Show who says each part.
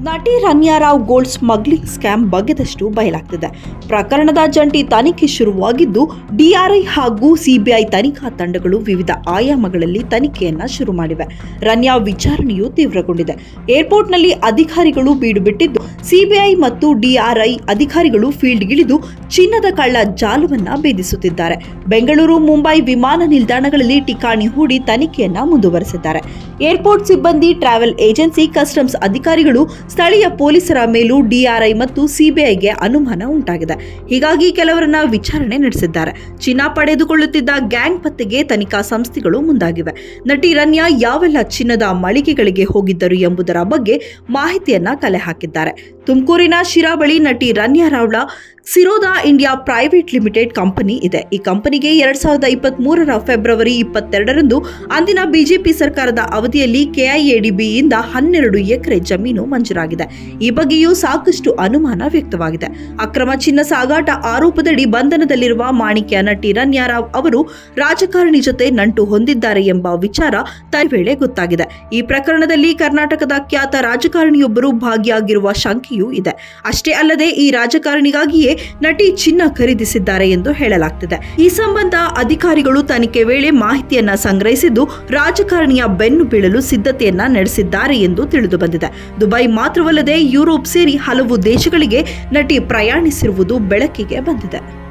Speaker 1: ನಟಿ Ranya Rao gold smuggling scam ಬಗೆದಷ್ಟು ಬಯಲಾಗ್ತಿದೆ. ಪ್ರಕರಣದ ಜಂಟಿ ತನಿಖೆ ಶುರುವಾಗಿದ್ದು ಡಿಆರ್ಐ ಹಾಗೂ ಸಿಬಿಐ ತನಿಖಾ ತಂಡಗಳು ವಿವಿಧ ಆಯಾಮಗಳಲ್ಲಿ ತನಿಖೆಯನ್ನ ಶುರು ಮಾಡಿವೆ. ರನ್ಯಾ ವಿಚಾರಣೆಯು ತೀವ್ರಗೊಂಡಿದೆ. ಏರ್ಪೋರ್ಟ್ನಲ್ಲಿ ಅಧಿಕಾರಿಗಳು ಬೀಡು ಬಿಟ್ಟಿದ್ದು ಸಿಬಿಐ ಮತ್ತು ಡಿಆರ್ಐ ಅಧಿಕಾರಿಗಳು ಫೀಲ್ಡ್ಗಿಳಿದು ಚಿನ್ನದ ಕಳ್ಳ ಜಾಲವನ್ನ ಭೇದಿಸುತ್ತಿದ್ದಾರೆ. ಬೆಂಗಳೂರು, ಮುಂಬೈ ವಿಮಾನ ನಿಲ್ದಾಣಗಳಲ್ಲಿ ಠಿಕಾಣಿ ಹೂಡಿ ತನಿಖೆಯನ್ನ ಮುಂದುವರೆಸಿದ್ದಾರೆ. ಏರ್ಪೋರ್ಟ್ ಸಿಬ್ಬಂದಿ ಟ್ರಾವೆಲ್ ಏಜೆನ್ಸಿ ಕಸ್ಟಮ್ಸ್ ಅಧಿಕಾರಿಗಳು ಸ್ಥಳೀಯ ಪೊಲೀಸರ ಮೇಲೂ ಡಿಆರ್ಐ ಮತ್ತು ಸಿಬಿಐಗೆ ಅನುಮಾನ ಉಂಟಾಗಿದೆ. ಹೀಗಾಗಿ ಕೆಲವರನ್ನ ವಿಚಾರಣೆ ನಡೆಸಿದ್ದಾರೆ. ಚಿನ್ನ ಪಡೆದುಕೊಳ್ಳುತ್ತಿದ್ದ ಗ್ಯಾಂಗ್ ಪತ್ತೆಗೆ ತನಿಖಾ ಸಂಸ್ಥೆಗಳು ಮುಂದಾಗಿವೆ. ನಟಿ ರನ್ಯಾ ಯಾವೆಲ್ಲ ಚಿನ್ನದ ಮಳಿಗೆಗಳಿಗೆ ಹೋಗಿದ್ದರು ಎಂಬುದರ ಬಗ್ಗೆ ಮಾಹಿತಿಯನ್ನ ಕಲೆ ಹಾಕಿದ್ದಾರೆ. ತುಮಕೂರಿನ ಶಿರಾ ಬಳಿ ನಟಿ ರನ್ಯಾ ರಾವ್ಳ ಸಿರೋದಾ ಇಂಡಿಯಾ ಪ್ರೈವೇಟ್ ಲಿಮಿಟೆಡ್ ಕಂಪನಿ ಇದೆ. ಈ ಕಂಪನಿಗೆ ಎರಡ್ ಸಾವಿರದ ಇಪ್ಪತ್ತ್ ಮೂರರ ಫೆಬ್ರವರಿ ಇಪ್ಪತ್ತೆರಡರಂದು ಅಂದಿನ ಬಿಜೆಪಿ ಸರ್ಕಾರದ ಅವಧಿಯಲ್ಲಿ ಕೆಐಎಡಿಬಿಯಿಂದ ಹನ್ನೆರಡು ಎಕರೆ ಜಮೀನು ಮಂಜೂರಾಗಿದೆ. ಈ ಬಗ್ಗೆಯೂ ಸಾಕಷ್ಟು ಅನುಮಾನ ವ್ಯಕ್ತವಾಗಿದೆ. ಅಕ್ರಮ ಚಿನ್ನ ಸಾಗಾಟ ಆರೋಪದಡಿ ಬಂಧನದಲ್ಲಿರುವ ಮಾಣಿಕ್ಯ ನಟಿ ರನ್ಯಾರಾವ್ ಅವರು ರಾಜಕಾರಣಿ ಜೊತೆ ನಂಟು ಹೊಂದಿದ್ದಾರೆ ಎಂಬ ವಿಚಾರ ವೇಳೆ ಗೊತ್ತಾಗಿದೆ. ಈ ಪ್ರಕರಣದಲ್ಲಿ ಕರ್ನಾಟಕದ ಖ್ಯಾತ ರಾಜಕಾರಣಿಯೊಬ್ಬರು ಭಾಗಿಯಾಗಿರುವ ಶಂಕೆಯೂ ಇದೆ. ಅಷ್ಟೇ ಅಲ್ಲದೆ ಈ ರಾಜಕಾರಣಿಗಾಗಿಯೇ ನಟಿ ಚಿನ್ನ ಖರೀದಿಸಿದ್ದಾರೆ ಎಂದು ಹೇಳಲಾಗ್ತಿದೆ. ಈ ಸಂಬಂಧ ಅಧಿಕಾರಿಗಳು ತನಿಖೆ ವೇಳೆ ಮಾಹಿತಿಯನ್ನ ಸಂಗ್ರಹಿಸಿದ್ದು ರಾಜಕಾರಣಿಯ ಬೆನ್ನು ಬೀಳಲು ಸಿದ್ಧತೆಯನ್ನ ನಡೆಸಿದ್ದಾರೆ ಎಂದು ತಿಳಿದು ಬಂದಿದೆ. ದುಬೈ ಮಾತ್ರವಲ್ಲದೆ ಯುರೋಪ್ ಸೇರಿ ಹಲವು ದೇಶಗಳಿಗೆ ನಟಿ ಪ್ರಯಾಣಿಸಿರುವುದು ಬೆಳಕಿಗೆ ಬಂದಿದೆ.